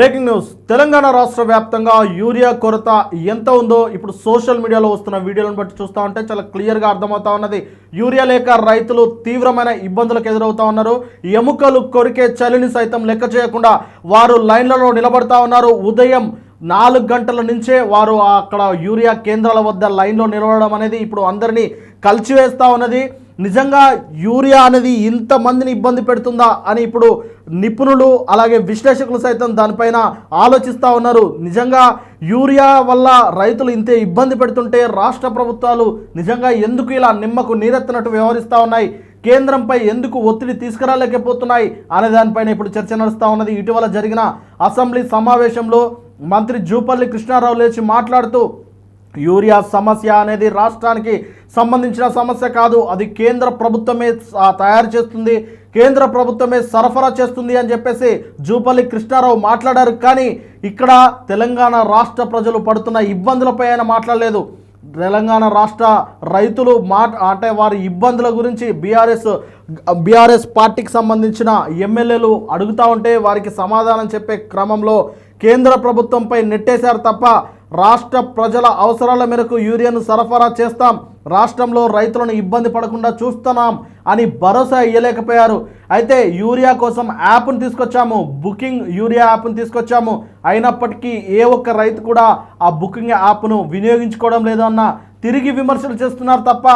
Breaking news. Telangana రాష్ట్ర వ్యాప్తంగా urea కొరత ఎంత ఉందో ఇప్పుడు సోషల్ మీడియాలో వస్తున్న వీడియోలను బట్టి చూస్తూ ఉంటే చాలా క్లియర్గా అర్థమవుతా ఉన్నది. యూరియా లేక రైతులు తీవ్రమైన ఇబ్బందులకు ఎదురవుతా ఉన్నారు. ఎముకలు కొరికే చలిని సైతం లెక్క చేయకుండా వారు లైన్లలో నిలబడతా ఉన్నారు. ఉదయం నాలుగు గంటల నుంచే వారు అక్కడ యూరియా కేంద్రాల వద్ద లైన్లో నిలవడం అనేది ఇప్పుడు అందరినీ కలిచివేస్తూ ఉన్నది. నిజంగా యూరియా అనేది ఇంతమందిని ఇబ్బంది పెడుతుందా అని ఇప్పుడు నిపుణులు అలాగే విశ్లేషకులు సైతం దానిపైన ఆలోచిస్తూ ఉన్నారు. నిజంగా యూరియా వల్ల రైతులు ఇంతే ఇబ్బంది పెడుతుంటే రాష్ట్ర ప్రభుత్వాలు నిజంగా ఎందుకు ఇలా నిమ్మకు నీరెత్తినట్టు వ్యవహరిస్తూ ఉన్నాయి? కేంద్రంపై ఎందుకు ఒత్తిడి తీసుకురాలేకపోతున్నాయి? అనే దానిపైన ఇప్పుడు చర్చ నడుస్తూ ఉన్నది. ఇటీవల జరిగిన అసెంబ్లీ సమావేశంలో మంత్రి జూపల్లి కృష్ణారావు లేచి మాట్లాడుతూ యూరియా సమస్య అనేది రాష్ట్రానికి సంబంధించిన సమస్య కాదు. అది కేంద్ర ప్రభుత్వమే తయారు చేస్తుంది. కేంద్ర ప్రభుత్వమే సరఫరా చేస్తుంది అని చెప్పేసి జూపల్లి కృష్ణారావు మాట్లాడారు. కానీ ఇక్కడ తెలంగాణ రాష్ట్ర ప్రజలు పడుతున్న ఇబ్బందులపై ఆయన మాట్లాడలేదు. తెలంగాణ రాష్ట్ర రైతులు మాట అంటే వారి ఇబ్బందుల గురించి బీఆర్ఎస్ బీఆర్ఎస్ పార్టీకి సంబంధించిన ఎమ్మెల్యేలు అడుగుతూ ఉంటే వారికి సమాధానం చెప్పే క్రమంలో కేంద్ర ప్రభుత్వంపై నెట్టేశారు తప్ప రాష్ట్ర ప్రజల అవసరాల మేరకు యూరియాను సరఫరా చేస్తాం. రాష్ట్రంలో రైతులను ఇబ్బంది పడకుండా చూస్తున్నాం అని భరోసా ఇవ్వలేకపోయారు అయితే యూరియా కోసం యాప్ను తీసుకొచ్చాము. బుకింగ్ యూరియా యాప్ను తీసుకొచ్చాము. అయినప్పటికీ ఏ ఒక్క రైతు కూడా ఆ బుకింగ్ యాప్ను వినియోగించుకోవడం లేదన్న తిరిగి విమర్శలు చేస్తున్నారు తప్ప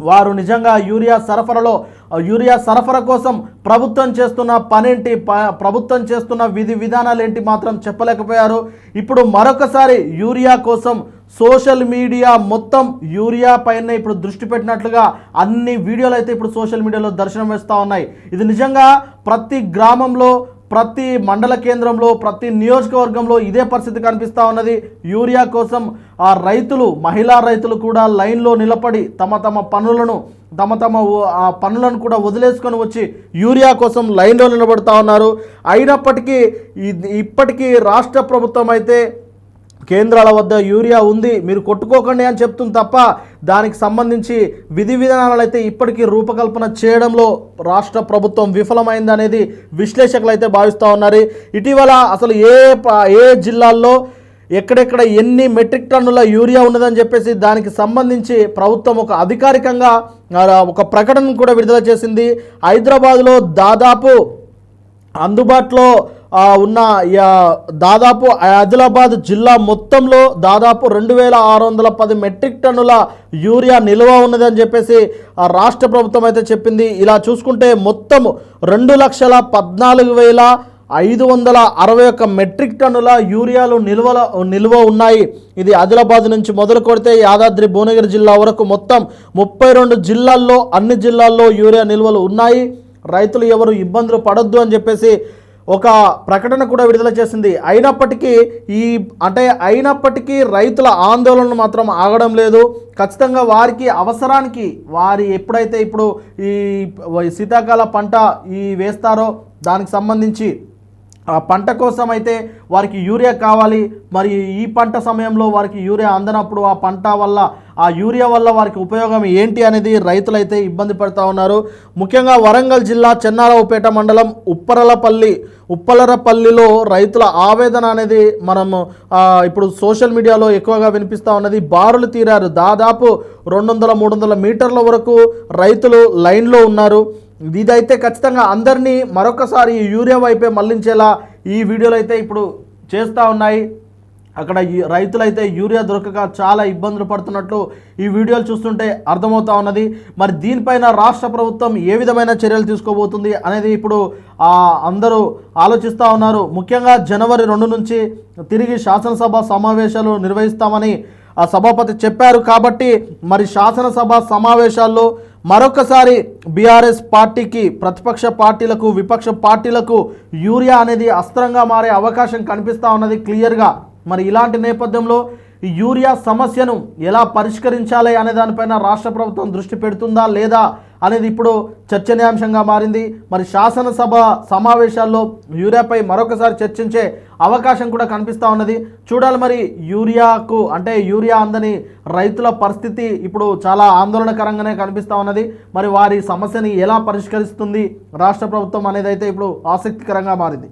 వారు నిజంగా యూరియా సరఫరాలో యూరియా సరఫరా కోసం ప్రభుత్వం చేస్తున్న పనేంటి? ప- ప్రభుత్వం చేస్తున్న విధి విధానాలు ఏంటి మాత్రం చెప్పలేకపోయారు. ఇప్పుడు మరొకసారి యూరియా కోసం సోషల్ మీడియా మొత్తం యూరియా పైన ఇప్పుడు దృష్టి పెట్టినట్లుగా అన్ని వీడియోలు అయితే ఇప్పుడు సోషల్ మీడియాలో దర్శనం వేస్తూ ఉన్నాయి. ఇది నిజంగా ప్రతి గ్రామంలో ప్రతి మండల కేంద్రంలో ప్రతి నియోజకవర్గంలో ఇదే పరిస్థితి కనిపిస్తూ ఉన్నది. యూరియా కోసం ఆ రైతులు మహిళా రైతులు కూడా లైన్లో నిలబడి తమ తమ పనులను తమ తమ ఆ పనులను కూడా వదిలేసుకొని వచ్చి యూరియా కోసం లైన్లో నిలబడుతూ ఉన్నారు. అయినప్పటికీ ఇప్పటికీ రాష్ట్ర ప్రభుత్వం అయితే కేంద్రాల వద్ద యూరియా ఉంది మీరు కొట్టుకోకండి అని చెప్తుంది తప్ప దానికి సంబంధించి విధి విధానాలు అయితే ఇప్పటికీ రూపకల్పన చేయడంలో రాష్ట్ర ప్రభుత్వం విఫలమైంది అనేది విశ్లేషకులు అయితే భావిస్తూ ఉన్నారు. ఇటీవల అసలు ఏ ప- ఏ జిల్లాల్లో ఎక్కడెక్కడ ఎన్ని మెట్రిక్ టన్నుల యూరియా ఉన్నదని చెప్పేసి దానికి సంబంధించి ప్రభుత్వం ఒక అధికారికంగా ఒక ప్రకటన కూడా విడుదల చేసింది. హైదరాబాద్లో దాదాపు అందుబాటులో ఉన్న దాదాపు ఆదిలాబాద్ జిల్లా మొత్తంలో దాదాపు రెండు వేల ఆరు వందల పది మెట్రిక్ టన్నుల యూరియా నిల్వ ఉన్నదని చెప్పేసి ఆ రాష్ట్ర ప్రభుత్వం అయితే చెప్పింది. ఇలా చూసుకుంటే మొత్తం రెండు లక్షల పద్నాలుగు వేల ఐదు వందల అరవై ఒక్క మెట్రిక్ టన్నుల యూరియాలు నిల్వల నిల్వ ఉన్నాయి. ఇది ఆదిలాబాద్ నుంచి మొదలు కొడితే యాదాద్రి భువనగిరి జిల్లా వరకు మొత్తం ముప్పై రెండు జిల్లాల్లో అన్ని జిల్లాల్లో యూరియా నిల్వలు ఉన్నాయి. రైతులు ఎవరు ఇబ్బందులు పడొద్దు అని చెప్పేసి ఒక ప్రకటన కూడా విడుదల చేసింది. అయినప్పటికీ ఈ అంటే అయినప్పటికీ రైతుల ఆందోళన మాత్రం ఆగడం లేదు. ఖచ్చితంగా వారికి అవసరానికి వారి ఎప్పుడైతే ఇప్పుడు ఈ శీతాకాల పంట ఈ వేస్తారో దానికి సంబంధించి ఆ పంట కోసం అయితే వారికి యూరియా కావాలి. మరి ఈ పంట సమయంలో వారికి యూరియా అందనప్పుడు ఆ పంట వల్ల ఆ యూరియా వల్ల వారికి ఉపయోగం ఏంటి అనేది రైతులైతే ఇబ్బంది పడుతూ ఉన్నారు. ముఖ్యంగా వరంగల్ జిల్లా చెన్నారావుపేట మండలం ఉప్పరలపల్లి ఉప్పలరపల్లిలో రైతుల ఆవేదన అనేది మనము ఇప్పుడు సోషల్ మీడియాలో ఎక్కువగా వినిపిస్తూ ఉన్నది. బారులు తీరారు. దాదాపు రెండు వందల మూడు వందల మీటర్ల వరకు రైతులు లైన్లో ఉన్నారు. ఇదైతే ఖచ్చితంగా అందరినీ మరొకసారి యూరియా వైపే మళ్ళించేలా ఈ వీడియోలు అయితే ఇప్పుడు చేస్తూ ఉన్నాయి. అక్కడ రైతులైతే యూరియా దొరకక చాలా ఇబ్బందులు పడుతున్నట్లు ఈ వీడియోలు చూస్తుంటే అర్థమవుతా ఉన్నది. మరి దీనిపైన రాష్ట్ర ప్రభుత్వం ఏ విధమైన చర్యలు తీసుకోబోతుంది అనేది ఇప్పుడు అందరూ ఆలోచిస్తూ ఉన్నారు. ముఖ్యంగా జనవరి రెండు నుంచి తిరిగి శాసనసభ సమావేశాలు నిర్వహిస్తామని ఆ సభాపతి చెప్పారు కాబట్టి మరి శాసనసభ సమావేశాల్లో మరొకసారి బీఆర్ఎస్ పార్టీకి ప్రతిపక్ష పార్టీలకు విపక్ష పార్టీలకు యూరియా అనేది అస్త్రంగా మారే అవకాశం కనిపిస్తా ఉన్నది క్లియర్గా. మరి ఇలాంటి నేపథ్యంలో యూరియా సమస్యను ఎలా పరిష్కరించాలి అనే దానిపైన రాష్ట్ర ప్రభుత్వం దృష్టి పెడుతుందా లేదా అనేది ఇప్పుడు చర్చనీయాంశంగా మారింది. మరి శాసనసభ సమావేశాల్లో యూరియాపై మరొకసారి చర్చించే అవకాశం కూడా కనిపిస్తూ ఉన్నది. చూడాలి మరి యూరియాకు అంటే యూరియా అందని రైతుల పరిస్థితి ఇప్పుడు చాలా ఆందోళనకరంగానే కనిపిస్తూ ఉన్నది. మరి వారి సమస్యని ఎలా పరిష్కరిస్తుంది రాష్ట్ర ప్రభుత్వం అనేది అయితే ఇప్పుడు ఆసక్తికరంగా మారింది.